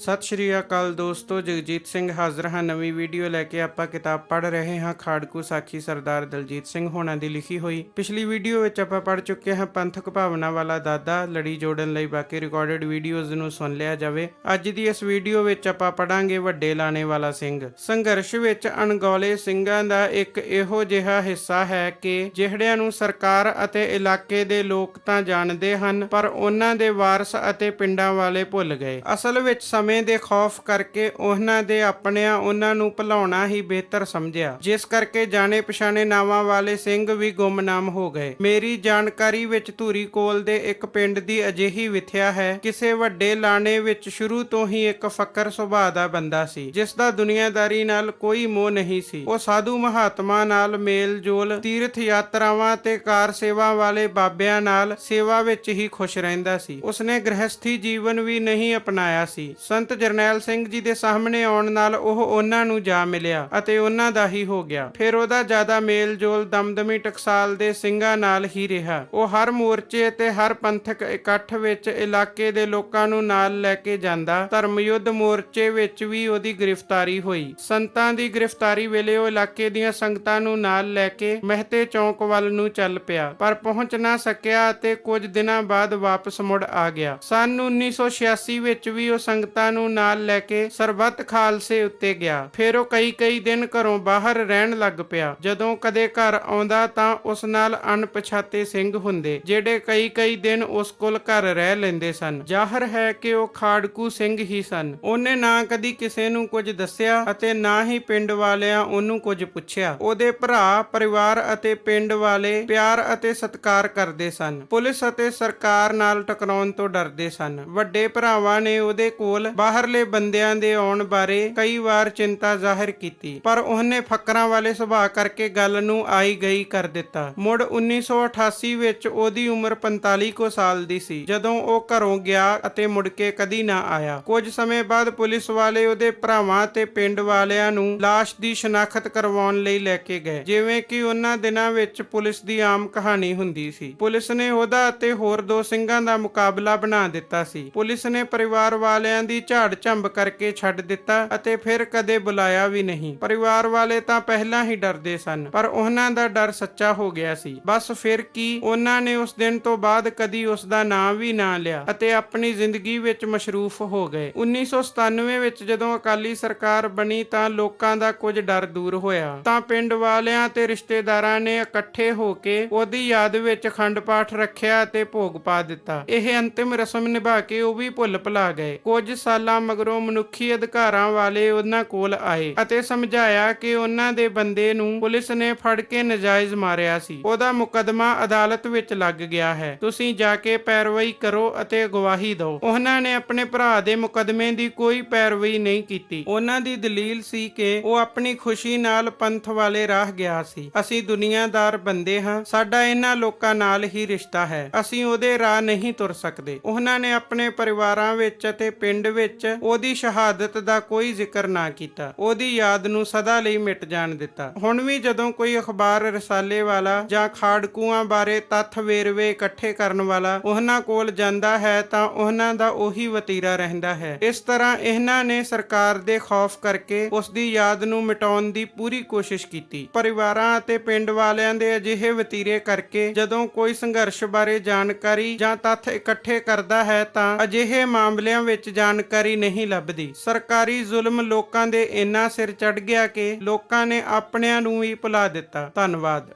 ਸਤਿ ਸ਼੍ਰੀ ਅਕਾਲ ਦੋਸਤੋ, ਜਗਜੀਤ ਸਿੰਘ ਹਾਜ਼ਰ ਹਾਂ। ਨਵੀਂ ਵੀਡੀਓ ਲੈ ਕੇ ਆਪਾਂ ਕਿਤਾਬ ਪੜ੍ਹ ਰਹੇ ਹਾਂ। ਖਾੜਕੂ ਸਾਖੀ ਸਰਦਾਰ ਦਲਜੀਤ ਸਿੰਘ ਹੋਣਾ ਦੀ ਲਿਖੀ ਹੋਈ। ਪਿਛਲੀ ਵੀਡੀਓ ਵਿੱਚ ਆਪਾਂ ਪੜ੍ਹ ਚੁੱਕੇ ਹਾਂ ਪੰਥਕ ਭਾਵਨਾ ਵਾਲਾ ਦਾਦਾ ਲੜੀ ਜੋੜਨ ਲਈ ਬਾਕੀ ਰਿਕਾਰਡਡ ਵੀਡੀਓਜ਼ ਨੂੰ ਸੁਣ ਲਿਆ ਜਾਵੇ। ਅੱਜ ਦੀ ਇਸ ਵੀਡੀਓ ਵਿੱਚ ਆਪਾਂ ਪੜਾਂਗੇ ਵੱਡੇ ਲਾਣੇ ਵਾਲਾ ਸਿੰਘ। ਸੰਘਰਸ਼ ਵਿੱਚ ਅਣਗੌਲੇ ਸਿੰਘਾਂ ਦਾ ਇੱਕ ਇਹੋ ਜਿਹਾ ਹਿੱਸਾ ਹੈ ਕਿ ਜਿਹੜਿਆਂ ਨੂੰ ਸਰਕਾਰ ਅਤੇ ਇਲਾਕੇ ਦੇ ਲੋਕ ਤਾਂ ਜਾਣਦੇ ਹਨ, ਪਰ ਉਹਨਾਂ ਦੇ ਵਾਰਸ ਅਤੇ ਪਿੰਡਾਂ ਵਾਲੇ ਭੁੱਲ ਗਏ। ਅਸਲ ਵਿੱਚ ਸਮੇਂ ਦੇ ਖੌਫ ਕਰਕੇ ਉਹਨਾਂ ਦੇ ਆਪਣਿਆਂ ਉਹਨਾਂ ਨੂੰ ਭੁਲਾਉਣਾ ਹੀ ਬਿਹਤਰ ਸਮਝਿਆ। ਜਿਸ ਕਰਕੇ ਜਾਣੇ ਪਛਾਣੇ ਨਾਵਾਂ ਵਾਲੇ ਸਿੰਘ ਵੀ ਗੁੰਮਨਾਮ ਹੋ ਗਏ। ਮੇਰੀ ਜਾਣਕਾਰੀ ਵਿੱਚ ਧੂਰੀ ਕੋਲ ਦੇ ਇੱਕ ਪਿੰਡ ਦੀ ਅਜਿਹੀ ਵਿਥਿਆ ਹੈ, ਕਿਸੇ ਵੱਡੇ ਲਾਣੇ ਵਿੱਚ ਸ਼ੁਰੂ ਤੋਂ ਹੀ ਇੱਕ ਫੱਕਰ ਸੁਭਾਅ ਦਾ ਬੰਦਾ ਸੀ, ਜਿਸ ਦਾ ਦੁਨੀਆਦਾਰੀ ਨਾਲ ਕੋਈ ਮੋਹ ਨਹੀਂ ਸੀ। ਉਹ ਸਾਧੂ ਮਹਾਤਮਾ ਨਾਲ ਮੇਲ ਜੋਲ ਤੀਰਥ ਯਾਤਰਾਵਾਂ ਤੇ ਕਾਰ ਸੇਵਾ ਵਾਲੇ ਬਾਬਿਆਂ ਨਾਲ ਸੇਵਾ ਵਿੱਚ ਹੀ ਖੁਸ਼ ਰਹਿੰਦਾ ਸੀ। ਉਸਨੇ ਗ੍ਰਹਿਸਥੀ ਜੀਵਨ ਵੀ ਨਹੀਂ ਅਪਣਾਇਆ ਸੀ। ਸੰਤ ਜਰਨੈਲ ਸਿੰਘ ਜੀ ਦੇ ਸਾਹਮਣੇ ਆਉਣ ਨਾਲ ਉਹ ਉਹਨਾਂ ਨੂੰ ਜਾ ਮਿਲਿਆ ਅਤੇ ਉਹਨਾਂ ਦਾ ਹੀ ਹੋ ਗਿਆ। ਫਿਰ ਉਹਦਾ ਜ਼ਿਆਦਾ ਮੇਲ ਦਮਦਮੀ ਟਕਸਾਲ ਦੇ ਸਿੰਘਾਂ ਨਾਲ ਹੀ ਰਿਹਾ। ਉਹ ਹਰ ਮੋਰਚੇ ਤੇ ਹਰ ਪੰਥਕ ਇਕੱਠ ਵਿੱਚ ਇਲਾਕੇ ਦੇ ਲੋਕਾਂ ਨੂੰ ਨਾਲ ਲੈ ਕੇ ਜਾਂਦਾ। ਧਰਮ ਮੋਰਚੇ ਵਿੱਚ ਵੀ ਉਹਦੀ ਗ੍ਰਿਫਤਾਰੀ ਹੋਈ। ਸੰਤਾਂ ਦੀ ਗ੍ਰਿਫਤਾਰੀ ਵੇਲੇ ਉਹ ਇਲਾਕੇ ਦੀਆਂ ਸੰਗਤਾਂ ਨੂੰ ਨਾਲ ਲੈ ਕੇ ਮਹਤੇ ਚੌਂਕ ਵੱਲ ਨੂੰ ਚੱਲ ਪਿਆ। ਪਰ ਪਹੁੰਚ ਨਾ ਸਕਿਆ ਅਤੇ ਕੁਝ ਦਿਨਾਂ ਬਾਅਦ ਵਾਪਸ ਮੁੜ ਆ ਗਿਆ। ਸਨ 1986 ਵਿੱਚ ਵੀ ਉਹ ਸੰਗਤਾਂ ਨੂੰ ਨਾਲ ਲੈ ਕੇ ਸਰਬੱਤ ਖਾਲਸੇ ਉੱਤੇ ਗਿਆ। ਫਿਰ ਉਹ ਕਈ ਕਈ ਦਿਨ ਘਰੋਂ ਬਾਹਰ ਰਹਿਣ ਲੱਗ ਪਿਆ। ਜਦੋਂ ਕਦੇ ਘਰ ਆਉਂਦਾ ਤਾਂ ਉਸ ਨਾਲ ਅਣਪਛਾਤੇ ਸਿੰਘ ਹੁੰਦੇ, ਜਿਹੜੇ ਕਈ ਕਈ ਦਿਨ ਉਸ ਕੋਲ ਘਰ ਰਹਿ ਲੈਂਦੇ ਸਨ। ਜ਼ਾਹਰ ਹੈ ਕਿ ਉਹ ਖਾੜਕੂ ਸਿੰਘ ਹੀ ਸਨ। ਉਹਨੇ ਨਾ ਕਦੀ ਕਿਸੇ ਨੂੰ ਕੁਝ ਦੱਸਿਆ ਅਤੇ ਨਾ ਹੀ ਪਿੰਡ ਵਾਲਿਆਂ ਉਹਨੂੰ ਕੁਝ ਪੁੱਛਿਆ। ਉਹਦੇ ਭਰਾ, ਪਰਿਵਾਰ ਅਤੇ ਪਿੰਡ ਵਾਲੇ ਪਿਆਰ ਅਤੇ ਸਤਿਕਾਰ ਕਰਦੇ ਸਨ। ਪੁਲਿਸ ਅਤੇ ਸਰਕਾਰ ਨਾਲ ਟਕਰਾਉਣ ਤੋਂ ਡਰਦੇ ਸਨ। ਵੱਡੇ ਭਰਾਵਾਂ ਨੇ ਉਹਦੇ ਕੋਲ ਬਾਹਰਲੇ ਬੰਦਿਆਂ ਦੇ ਆਉਣ ਬਾਰੇ ਕਈ ਵਾਰ ਚਿੰਤਾ ਜ਼ਾਹਿਰ ਕੀਤੀ, ਪਰ ਉਹਨੇ ਫਕਰਾਂ ਵਾਲੇ ਸੁਭਾਅ ਕਰਕੇ ਗੱਲ ਨੂੰ ਆਈ ਗਈ ਕਰ ਦਿੱਤਾ। ਮੁੜ 1988 ਵਿੱਚ ਉਹਦੀ ਉਮਰ 45 ਕੋ ਸਾਲ ਦੀ ਸੀ, ਜਦੋਂ ਉਹ ਘਰੋਂ ਗਿਆ ਅਤੇ ਮੁੜ ਕੇ ਕਦੀ ਨਾ ਆਇਆ। ਕੁਝ ਸਮੇਂ ਬਾਅਦ ਪੁਲਿਸ ਵਾਲੇ ਉਹਦੇ ਭਰਾਵਾਂ ਤੇ ਪਿੰਡ ਵਾਲਿਆਂ ਨੂੰ ਲਾਸ਼ ਦੀ ਸ਼ਨਾਖਤ ਕਰਵਾਉਣ ਲਈ ਲੈ ਕੇ ਗਏ, ਜਿਵੇਂ ਕਿ ਉਹਨਾਂ ਦਿਨਾਂ ਵਿੱਚ ਪੁਲਿਸ ਦੀ ਆਮ ਕਹਾਣੀ ਹੁੰਦੀ ਸੀ। ਪੁਲਿਸ ਨੇ ਉਹਦਾ ਅਤੇ ਹੋਰ ਦੋ ਸਿੰਘਾਂ ਦਾ ਮੁਕਾਬਲਾ ਬਣਾ ਦਿੱਤਾ ਸੀ। ਪੁਲਿਸ ਨੇ ਪਰਿਵਾਰ ਵਾਲਿਆਂ ਦੀ ਝਾੜ ਝੰਬ ਕਰਕੇ ਛੱਡ ਦਿੱਤਾ ਅਤੇ ਫਿਰ ਕਦੇ ਬੁਲਾਇਆ ਵੀ ਨਹੀਂ। ਪਰਿਵਾਰ ਵਾਲੇ ਤਾਂ ਪਹਿਲਾਂ ਹੀ ਡਰਦੇ ਸਨ, ਪਰ ਉਹਨਾਂ ਦਾ ਡਰ ਸੱਚਾ ਹੋ ਗਿਆ ਸੀ। ਬਸ ਫਿਰ ਕੀ, ਉਹਨਾਂ ਨੇ ਉਸ ਦਿਨ ਤੋਂ ਬਾਅਦ ਕਦੀ ਉਸ ਦਾ ਨਾਂ ਵੀ ਨਾ ਲਿਆ ਅਤੇ ਆਪਣੀ ਜ਼ਿੰਦਗੀ ਵਿੱਚ ਮਸ਼ਰੂਫ ਹੋ ਗਏ। 1997 ਵਿੱਚ ਜਦੋਂ ਅਕਾਲੀ ਸਰਕਾਰ ਬਣੀ ਤਾਂ ਲੋਕਾਂ ਦਾ ਕੁਝ ਡਰ ਦੂਰ ਹੋਇਆ। ਤਾਂ ਪਿੰਡ ਵਾਲਿਆਂ ਤੇ ਰਿਸ਼ਤੇਦਾਰਾਂ ਨੇ ਇਕੱਠੇ ਹੋ ਕੇ ਉਹਦੀ ਯਾਦ ਵਿੱਚ ਖੰਡ ਪਾਠ ਰੱਖਿਆ ਤੇ ਭੋਗ ਪਾ ਦਿੱਤਾ। ਇਹ ਅੰਤਿਮ ਰਸਮ ਨਿਭਾ ਕੇ ਉਹ ਵੀ ਭੁੱਲ ਭੁਲਾ ਗਏ। ਕੁਝ ਸਾਲਾਂ ਮਗਰੋਂ ਮਨੁੱਖੀ ਅਧਿਕਾਰਾਂ ਵਾਲੇ ਉਹਨਾਂ ਕੋਲ ਆਏ ਅਤੇ ਸਮਝਾਇਆ ਕਿ ਉਹਨਾਂ ਦੇ ਬੰਦੇ ਨੂੰ ਪੁਲਿਸ ਨੇ ਫੜ ਕੇ ਨਜਾਇਜ਼ ਮਾਰਿਆ ਸੀ। ਉਹਦਾ ਮੁਕੱਦਮਾ ਅਦਾਲਤ ਵਿੱਚ ਲੱਗ ਗਿਆ ਹੈ। ਤੁਸੀਂ ਜਾ ਕੇ ਪੈਰਵਾਈ ਕਰੋ ਅਤੇ ਗਵਾਹੀ ਦਿਓ। ਉਹਨਾਂ ਨੇ ਆਪਣੇ ਭਰਾ ਦੇ ਮੁਕੱਦਮੇ ਦੀ ਕੋਈ ਪੈਰਵਾਈ ਨਹੀਂ ਕੀਤੀ। ਉਹਨਾਂ ਦੀ ਦਲੀਲ ਸੀ ਕਿ ਉਹ ਆਪਣੀ ਖੁਸ਼ੀ ਨਾਲ ਪੰਥ ਵਾਲੇ ਰਾਹ ਗਿਆ ਸੀ। ਅਸੀਂ ਦੁਨੀਆਦਾਰ ਬੰਦੇ ਹਾਂ। ਸਾਡਾ ਇਹਨਾਂ ਲੋਕਾਂ ਨਾਲ ਹੀ ਰਿਸ਼ਤਾ ਹੈ। ਅਸੀਂ ਉਹਦੇ ਰਾਹ ਨਹੀਂ ਤੁਰ ਸਕਦੇ। ਉਹਨਾਂ ਨੇ ਆਪਣੇ ਪਰਿਵਾਰਾਂ ਵਿੱਚ ਅਤੇ ਪਿੰਡ ਵਿੱਚ ਉਹਦੀ ਸ਼ਹਾਦਤ ਦਾ ਕੋਈ ਜ਼ਿਕਰ ਨਾ ਕੀਤਾ। ਉਹਦੀ ਯਾਦ ਨੂੰ ਸਦਾ ਲਈ ਮਿਟ ਜਾਣ ਦਿੱਤਾ। ਹੁਣ ਵੀ ਜਦੋਂ ਕੋਈ ਅਖਬਾਰ, ਰਸਾਲੇ ਵਾਲਾ ਜਾਂ ਖਾੜਕੂਆਂ ਬਾਰੇ ਤੱਥ ਵੇਰਵੇ ਇਕੱਠੇ ਕਰਨ ਵਾਲਾ ਉਹਨਾਂ ਕੋਲ ਜਾਂਦਾ ਹੈ ਤਾਂ ਉਹਨਾਂ ਦਾ ਉਹੀ ਵਤੀਰਾ ਰਹਿੰਦਾ ਹੈ। ਇਸ ਤਰ੍ਹਾਂ ਇਹਨਾਂ ਨੇ ਸਰਕਾਰ ਦੇ ਖੌਫ ਕਰਕੇ ਉਸ ਦੀ ਯਾਦ ਨੂੰ ਮਿਟਾਉਣ ਦੀ ਪੂਰੀ ਕੋਸ਼ਿਸ਼ ਕੀਤੀ। ਪਰਿਵਾਰਾਂ ਅਤੇ ਪਿੰਡ ਵਾਲਿਆਂ ਦੇ ਅਜਿਹੇ ਵਤੀਰੇ ਕਰਕੇ ਜਦੋਂ ਕੋਈ ਸੰਘਰਸ਼ ਬਾਰੇ ਜਾਣਕਾਰੀ ਜਾਂ ਤੱਥ ਇਕੱਠੇ ਕਰਦਾ ਹੈ ਤਾਂ ਅਜਿਹੇ ਮਾਮਲਿਆਂ ਵਿੱਚ ਜਾਣਕਾਰੀ ਨਹੀਂ ਲੱਭਦੀ। ਸਰਕਾਰੀ ਜ਼ੁਲਮ ਲੋਕਾਂ ਦੇ ਇੰਨਾ ਸਿਰ ਚੜ ਗਿਆ ਕਿ ਲੋਕਾਂ ਨੇ ਆਪਣਿਆਂ ਨੂੰ ਵੀ ਭੁਲਾ ਦਿੱਤਾ। ਧੰਨਵਾਦ।